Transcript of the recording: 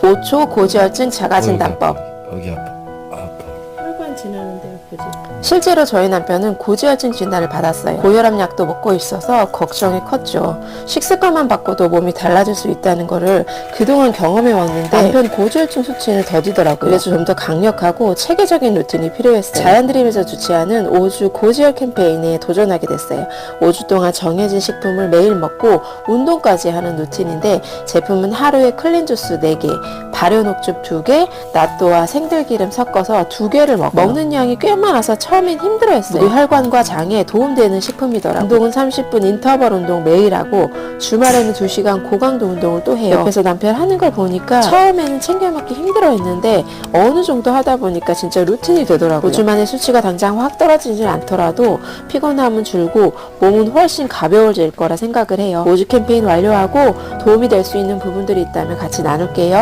5초 고지혈증 자가진단법. 여기 아파. 아파. 혈관 지나는데 아프지? 실제로 저희 남편은 고지혈증 진단을 받았어요. 고혈압 약도 먹고 있어서 걱정이 컸죠. 식습관만 바꿔도 몸이 달라질 수 있다는 거를 그동안 경험해 왔는데 남편 고지혈증 수치는 더디더라고요. 그래서 좀 더 강력하고 체계적인 루틴이 필요했어요. 자연드림에서 주최하는 5주 고지혈 캠페인에 도전하게 됐어요. 5주 동안 정해진 식품을 매일 먹고 운동까지 하는 루틴인데 제품은 하루에 클린 주스 4개, 발효 녹즙 2개, 나또와 생들기름 섞어서 2개를 먹어요. 먹는 양이 꽤 많아서 처음엔 힘들어했어요. 혈관과 장에 도움되는 식품이더라고요. 운동은 30분 인터벌 운동 매일 하고 주말에는 2시간 고강도 운동을 또 해요. 옆에서 남편 하는 걸 보니까 처음에는 챙겨 먹기 힘들어했는데 어느 정도 하다 보니까 진짜 루틴이 되더라고요. 5주 만에 수치가 당장 확 떨어지진 않더라도 피곤함은 줄고 몸은 훨씬 가벼워질 거라 생각을 해요. 5주 캠페인 완료하고 도움이 될 수 있는 부분들이 있다면 같이 나눌게요.